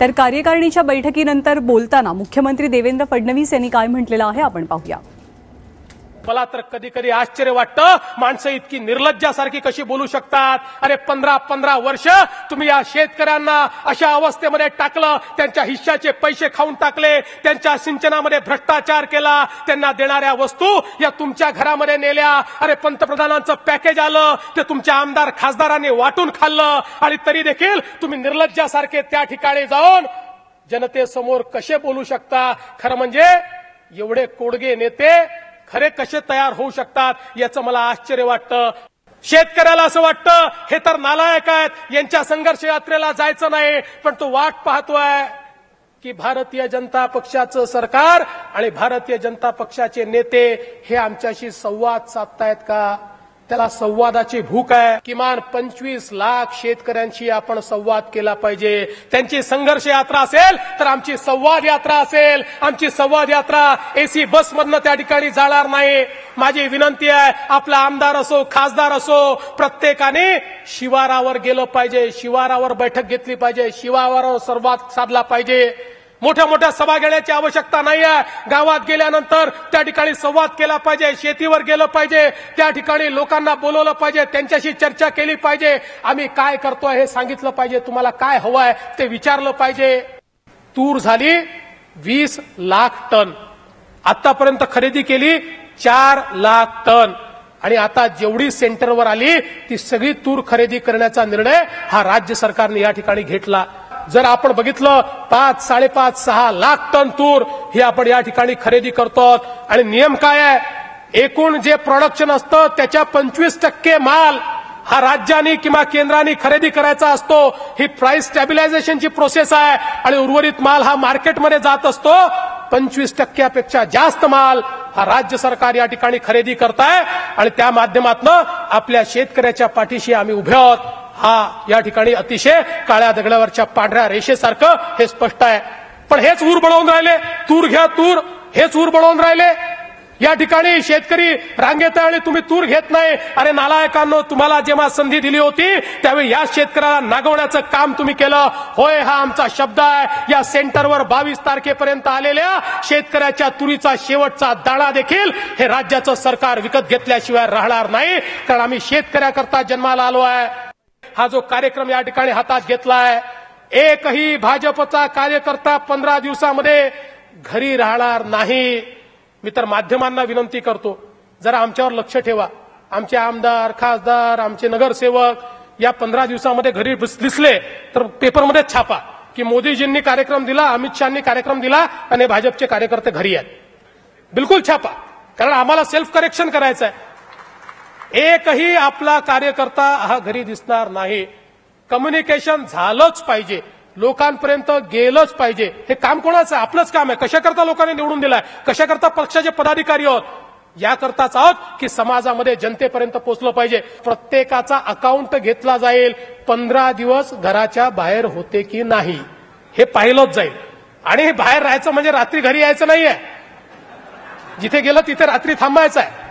तर कार्यकारिणीच्या बैठकीनंतर बोलताना मुख्यमंत्री देवेंद्र फडणवीस यांनी काय म्हटलेलं आहे आपण पाहूया. मला तर कधी कधी आश्चर्य वाटतं. माणसं इतकी निर्लज्जासारखी कशी बोलू शकतात? अरे पंधरा पंधरा वर्ष तुम्ही या शेतकऱ्यांना अशा अवस्थेमध्ये टाकलं त्यांच्या हिश्श्याचे पैसे खाऊन टाकले त्यांच्या सिंचनामध्ये भ्रष्टाचार केला त्यांना देणाऱ्या वस्तू या तुमच्या घरामध्ये नेल्या. अरे पंतप्रधानांचं पॅकेज आलं ते तुमच्या आमदार खासदारांनी वाटून खाल्लं. आणि तरी देखील तुम्ही निर्लज्जासारखे त्या ठिकाणी जाऊन जनतेसमोर कसे बोलू शकता? खरं म्हणजे एवढे कोडगे नेते खरे कसे तयार होऊ शकतात याचं मला आश्चर्य वाटतं. शेतकऱ्याला असं वाटतं हे तर नालायक आहेत यांच्या संघर्ष यात्रेला जायचं नाही पण तो वाट पाहतोय की भारतीय जनता पक्षाचं सरकार आणि भारतीय जनता पक्षाचे नेते हे आमच्याशी संवाद साधतायत का? त्याला संवादाची भूक आहे. किमान पंचवीस लाख शेतकऱ्यांशी आपण संवाद केला पाहिजे. त्यांची संघर्ष यात्रा असेल तर आमची संवाद यात्रा असेल. आमची संवाद यात्रा एसी बसमधनं त्या ठिकाणी जाणार नाही. माझी विनंती आहे आपला आमदार असो खासदार असो प्रत्येकाने शिवारावर गेलं पाहिजे. शिवारावर बैठक घेतली पाहिजे. शिवारावर संवाद साधला पाहिजे. मोठ्या मोठ्या सभा घेण्याची आवश्यकता नाही आहे गावात गेल्यानंतर त्या ठिकाणी संवाद केला पाहिजे शेतीवर गेलं पाहिजे त्या ठिकाणी लोकांना बोलवलं पाहिजे त्यांच्याशी चर्चा केली पाहिजे. आम्ही काय करतोय हे सांगितलं पाहिजे तुम्हाला काय हवं आहे ते विचारलं पाहिजे. तूर झाली वीस लाख टन. आतापर्यंत खरेदी केली चार लाख टन. आणि आता जेवढी सेंटरवर आली ती सगळी तूर खरेदी करण्याचा निर्णय हा राज्य सरकारने या ठिकाणी घेतला. जर आपण बघितलं पाच साडेपाच सहा लाख टन तूर ही आपण या ठिकाणी खरेदी करतो. आणि नियम काय आहे? एकूण जे प्रोडक्शन असतं त्याच्या पंचवीस टक्के माल हा राज्याने किंवा केंद्राने खरेदी करायचा असतो. ही प्राइस स्टॅबिलायझेशनची प्रोसेस आहे. आणि उर्वरित माल हा मार्केटमध्ये जात असतो. पंचवीस टक्क्यापेक्षा जास्त माल हा राज्य सरकार या ठिकाणी खरेदी करताय. आणि त्या माध्यमातून आपल्या शेतकऱ्याच्या पाठीशी आम्ही उभे आहोत. हा या ठिकाणी अतिशय काळ्या दगडावरच्या पांढऱ्या रेषेसारखं हे स्पष्ट आहे. पण हेच ऊर बनवून राहिले. तूर घ्या तूर. हेच ऊर बनवून राहिले. या ठिकाणी शेतकरी रांगेत आहे आणि तुम्ही तूर घेत नाही. अरे नालायकांनो तुम्हाला जेव्हा संधी दिली होती त्यावेळी या शेतकऱ्याला नागवण्याचं काम तुम्ही केलं. होय हा आमचा शब्द आहे. या सेंटरवर बावीस तारखेपर्यंत आलेल्या शेतकऱ्याच्या तुरीचा शेवटचा दाणा देखील हे राज्याचं सरकार विकत घेतल्याशिवाय राहणार नाही. कारण आम्ही शेतकऱ्याकरता जन्माला आलो आहे. हा जो कार्यक्रम या ठिकाणी हातात घेतलाय एकही भाजपचा कार्यकर्ता पंधरा दिवसामध्ये घरी राहणार नाही. मी तर माध्यमांना विनंती करतो जरा आमच्यावर लक्ष ठेवा. आमचे आमदार खासदार आमचे नगरसेवक या पंधरा दिवसामध्ये घरी दिसले तर पेपरमध्येच छापा की मोदीजींनी कार्यक्रम दिला अमित शहानी कार्यक्रम दिला आणि भाजपचे कार्यकर्ते घरी आहेत बिलकुल छापा. कारण आम्हाला सेल्फ करेक्शन करायचं आहे एकही आपला कार्यकर्ता हा घरी दिसणार नाही. कम्युनिकेशन झालंच पाहिजे. लोकांपर्यंत गेलंच पाहिजे. हे काम कोणाचं आहे? आपलंच काम आहे. कशाकरता लोकांनी निवडून दिलाय? कशाकरता पक्षाचे पदाधिकारी आहोत? याकरताच आहोत की समाजामध्ये जनतेपर्यंत पोहोचलं पाहिजे. प्रत्येकाचा अकाउंट घेतला जाईल. पंधरा दिवस घराच्या बाहेर होते की नाही? हे पाहिलंच जाईल. आणि हे बाहेर राहायचं म्हणजे रात्री घरी यायचं नाहीये. जिथे गेलं तिथे रात्री थांबायचं आहे.